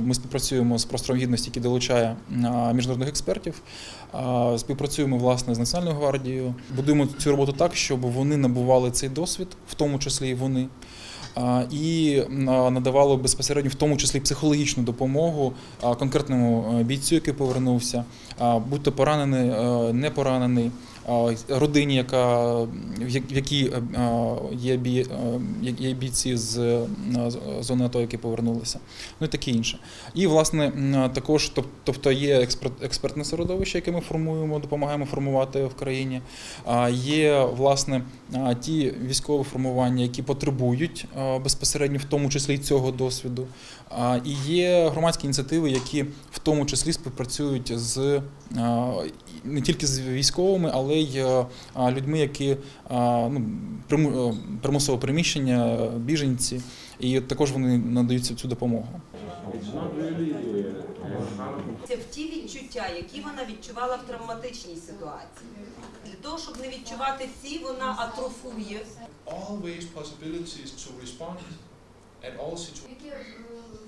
Ми співпрацюємо з простором гідності, який долучає міжнародних експертів. Співпрацюємо власне з Національною гвардією. Будуємо цю роботу так, щоб вони набували цей досвід, в тому числі і вони. І надавали безпосередньо, в тому числі психологічну допомогу конкретному е, бійцю, який повернувся, будь то поранений, е, не поранений, родині, яка в якій е, е, є бійці з зони АТО, які повернулися ну і таке інше. І власне також, тобто є експерт, експертне середовище, яке ми формуємо, допомагаємо формувати в країні. Є власне ті військові формування, які потребують безпосередньо, в тому числі цього досвіду. І є громадські ініціативи, які в тому числі співпрацюють з не тільки з військовими, але й а, а, людьми, які ну, приму- е, примусове приміщення, біженці, і також вони надають цю- цю допомогу. Це в ті відчуття, які вона відчувала в травматичній ситуації. Для того, щоб не відчувати ці, вона атрофує. always possibilities to respond at all situations. е,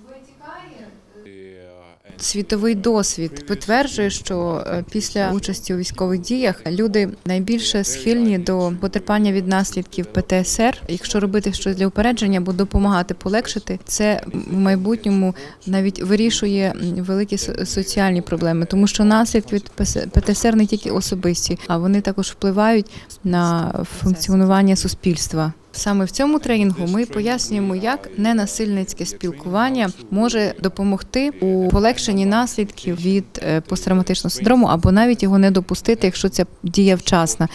витікає е, Світовий досвід підтверджує, що е, після участі у військових діях люди найбільше схильні до потерпання від наслідків ПТСР. Якщо робити щось для упередження або допомагати полегшити, це в майбутньому навіть вирішує великі соціальні проблеми, тому що наслідки від ПТСР не тільки особисті, а вони також впливають на функціонування суспільства. Саме в цьому тренінгу ми пояснюємо, як ненасильницьке спілкування може допомогти у полегшенні полегшенні наслідків від е, посттравматичного синдрому або навіть його не допустити, якщо ця дія вчасна.